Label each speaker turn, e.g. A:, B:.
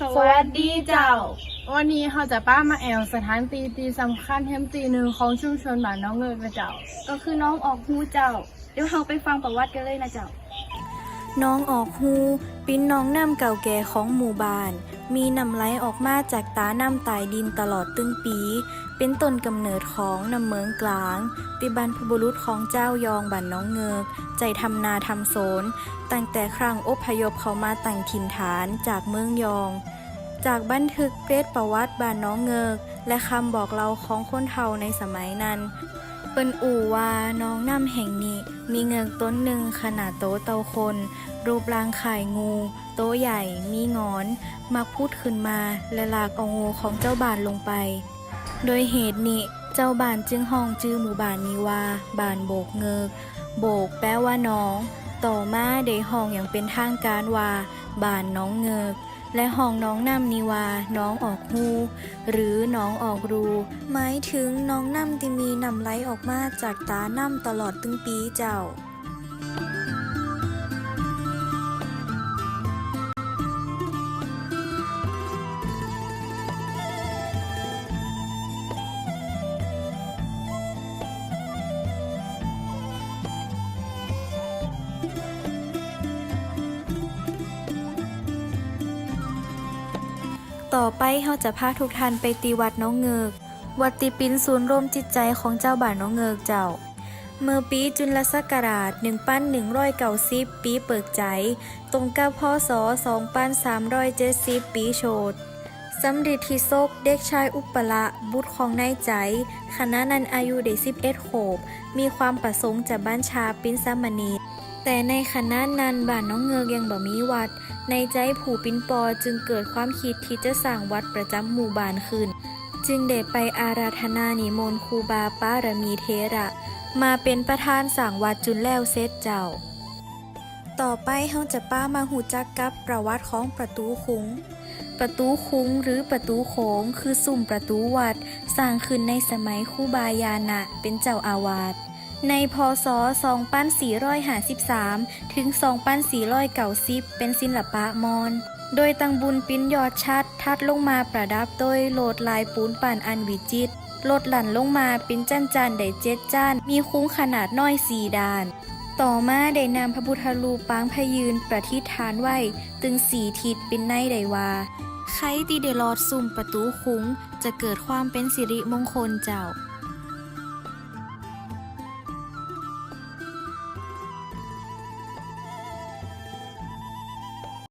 A: สวัสดีเจ้า
B: วันนี้เขาจะป้ามาแอวสถานตีตีสำคัญแฮมตีหนึ่งของชุมชนบ้านน้องเงินนะเจ้า
A: ก็คือน้องออกฮูเจ้า เดี๋ยวเราไปฟังประวัติกันเลยนะเจ้า
C: น้องออกฮูปิ้นน้องน้ำเก่าแก่ของหมู่บ้าน มีน้ำไหลออกมาจากตาน้ำตายดินตลอดตึงปี เป็นต้นกำเนิดของน้ำเมืองกลาง ติบันพบุรุษของเจ้ายองบันน้องเงิกใจทำนาทำโสน ตั้งแต่ครั้งอพยพเขามาตั้งถิ่นฐานจากเมืองยองจากบันทึกเกรดประวัติบ้านน้องเงิกและคำบอกเล่าของคนเฒ่าในสมัยนั้น เปิ้นอู่ว่าน้องน้ำแห่งนี้ มีเงือกต้นหนึ่งขนาดโตเตาคน รูปร่างข่ายงู โตใหญ่ มีงอน มักพูดขึ้นมาและลากเอางูของเจ้าบานลงไป โดยเหตุนี้เจ้าบานจึงห้องชื่อหมู่บานนี้ว่าบานโบกเงิกโบกแปลว่าน้อง ต่อมาได้ห้องอย่างเป็นทางการว่าบานน้องเงิก และห้องน้องน้ำนิวา น้องออกหูหรือน้องออกรู หมายถึงน้องน้ำที่มีน้ำไหลออกมาจากตาน้ำตลอดตึงปีเจ้า ต่อไปเราจะพาทุกท่านไปตีวัดน้องเงิกวัดติปินศูนย์รวมจิตใจของเจ้าบ้านน้องเงิกเจ้า เมื่อปีจุลศักราช1190ปีเปิกใจ ตรงกับพศ2370 ปีโชดสำริดทิโซกเด็กชายอุปละบุตรของนายใจคณะนั้นอายุได้11โขบมีความประสงค์จะบ้านชาปิ้นสามณี แต่ในคณะนั้นบ้านน้องเงือกยังบ่มีวัด ในใจผู้ปินปอจึงเกิดความคิดที่จะสร้างวัดประจำหมู่บ้านขึ้น จึงได้ไปอาราธนานิมนต์ครูบาป้ารมีเทระ มาเป็นประธานสั่งวัดจุนแล้วเซตเจ้า ต่อไปเฮาจะป้ามาหูจักกับประวัติของประตูคุงประตูคุ้งหรือประตูโขงคือสุ่มประตูวัดสร้างขึ้นในสมัยคูบายานะเป็นเจ้าอาวาส ในพศ 2453 ถึง 2490 เป็นศิลปะมอญโดยตังบุญปิ้นยอดชัด ทัดลงมาประดับโดยโหลดลายปูนป่านอันวิจิตรโหลดหลั่นลงมาเป็นจันจันได้เจ็ดจันมีคุ้งขนาดน้อยสี่ด้าน ต่อมาได้นำพระพุทธรูปปางพยืนประทิฐานไว้ตึงสีทิศเป็นในไดว่าใครที่ได้ลอดซุ่มประตูคุ้งจะเกิดความเป็นสิริมงคลเจ้า